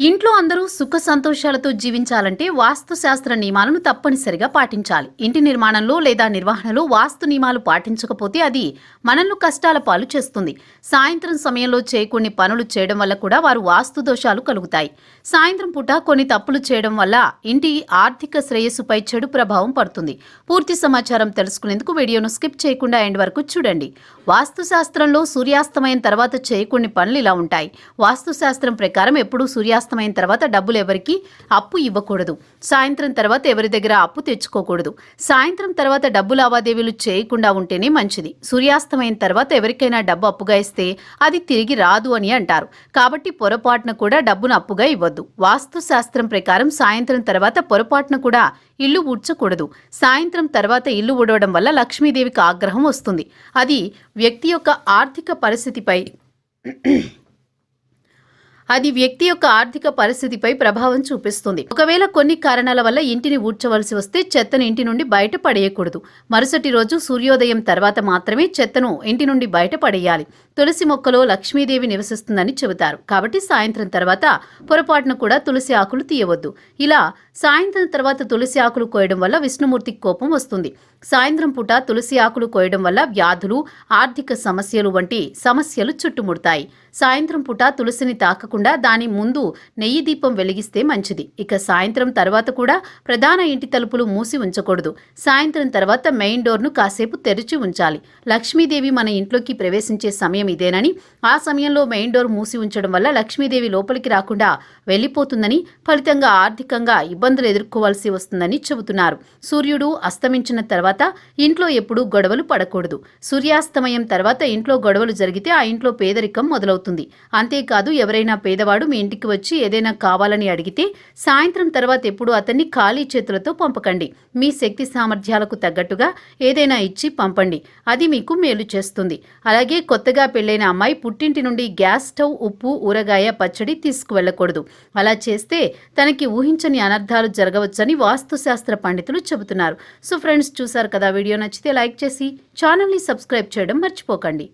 ఇంట్లో అందరూ సుఖ సంతోషాలతో జీవించాలంటే వాస్తు శాస్త్ర నియమాలను తప్పనిసరిగా పాటించాలి. ఇంటి నిర్మాణంలో లేదా నిర్వహణలో వాస్తు నియమాలు పాటించకపోతే అది మనల్ని కష్టాల పాలు చేస్తుంది. సాయంత్రం సమయంలో చేయకూడని పనులు చేయడం వల్ల కూడా వారు వాస్తు దోషాలు కలుగుతాయి. సాయంత్రం పూట కొన్ని తప్పులు చేయడం వల్ల ఇంటి ఆర్థిక శ్రేయస్సుపై చెడు ప్రభావం పడుతుంది. పూర్తి సమాచారం తెలుసుకునేందుకు వీడియోను స్కిప్ చేయకుండా ఎండ్ వరకు చూడండి. వాస్తు శాస్త్రంలో సూర్యాస్తమయం తర్వాత చేయకూడని పనులు ఇలా ఉంటాయి. వాస్తు శాస్త్రం ప్రకారం ఎప్పుడూ సూర్యాస్తమైన తర్వాత డబ్బులు ఎవరికి అప్పు ఇవ్వకూడదు. సాయంత్రం తర్వాత ఎవరి దగ్గర అప్పు తెచ్చుకోకూడదు. సాయంత్రం తర్వాత డబ్బు లావాదేవీలు చేయకుండా ఉంటేనే మంచిది. సూర్యాస్తమైన తర్వాత ఎవరికైనా డబ్బు అప్పుగా ఇస్తే అది తిరిగి రాదు అని అంటారు. కాబట్టి పొరపాటున కూడా డబ్బును అప్పుగా ఇవ్వద్దు. వాస్తు శాస్త్రం ప్రకారం సాయంత్రం తర్వాత పొరపాటున కూడా ఇల్లు ఊడ్చకూడదు. సాయంత్రం తర్వాత ఇల్లు ఊడవడం వల్ల లక్ష్మీదేవికి ఆగ్రహం వస్తుంది. అది వ్యక్తి యొక్క ఆర్థిక పరిస్థితిపై అది వ్యక్తి యొక్క ఆర్థిక పరిస్థితిపై ప్రభావం చూపిస్తుంది. ఒకవేళ కొన్ని కారణాల వల్ల ఇంటిని ఊడ్చవలసి వస్తే చెత్తను ఇంటి నుండి బయట పడేయకూడదు. మరుసటి రోజు సూర్యోదయం తర్వాత మాత్రమే చెత్తను ఇంటి నుండి బయట పడేయాలి. తులసి మొక్కలో లక్ష్మీదేవి నివసిస్తుందని చెబుతారు. కాబట్టి సాయంత్రం తర్వాత పొరపాటున కూడా తులసి ఆకులు తీయవద్దు. ఇలా సాయంత్రం తర్వాత తులసి ఆకులు కోయడం వల్ల విష్ణుమూర్తికి కోపం వస్తుంది. సాయంత్రం పూట తులసి ఆకులు కోయడం వల్ల వ్యాధులు ఆర్థిక సమస్యలు వంటి సమస్యలు చుట్టుముడతాయి. సాయంత్రం పూట తులసిని తాకకుండా దాని ముందు నెయ్యి దీపం వెలిగిస్తే మంచిది. ఇక సాయంత్రం తర్వాత కూడా ప్రధాన ఇంటి తలుపులు మూసి ఉంచకూడదు. సాయంత్రం తర్వాత మెయిన్ డోర్ను కాసేపు తెరిచి ఉంచాలి. లక్ష్మీదేవి మన ఇంట్లోకి ప్రవేశించే సమయం ఇదేనని ఆ సమయంలో మెయిన్ డోర్ మూసి ఉంచడం వల్ల లక్ష్మీదేవి లోపలికి రాకుండా వెళ్ళిపోతుందని ఫలితంగా ఆర్థికంగా ఇబ్బందులు ఎదుర్కోవాల్సి వస్తుందని చెబుతున్నారు. సూర్యుడు అస్తమించిన తర్వాత ఇంట్లో ఎప్పుడూ గొడవలు పడకూడదు. సూర్యాస్తమయం తర్వాత ఇంట్లో గొడవలు జరిగితే ఆ ఇంట్లో పేదరికం మొదలవుతుంది. అంతేకాదు ఎవరైనా పేదవాడు మీ ఇంటికి వచ్చి ఏదైనా కావాలని అడిగితే సాయంత్రం తర్వాత ఎప్పుడు అతన్ని ఖాళీ చేతులతో పంపకండి. మీ శక్తి సామర్థ్యాలకు తగ్గట్టుగా ఏదైనా ఇచ్చి పంపండి. అది మీకు మేలు చేస్తుంది. అలాగే కొత్తగా పెళ్ళైన అమ్మాయి పుట్టింటి నుండి గ్యాస్ స్టవ్ ఉప్పు ఊరగాయ పచ్చడి తీసుకువెళ్ళకూడదు అలా చేస్తే తనకి ఊహించని అనర్థాలు జరగవచ్చని వాస్తుశాస్త్ర పండితులు చెబుతున్నారు. సో ఫ్రెండ్స్ చూసారు కదా వీడియో నచ్చితే లైక్ చేసి ఛానల్ని సబ్స్క్రైబ్ చేయడం మర్చిపోకండి.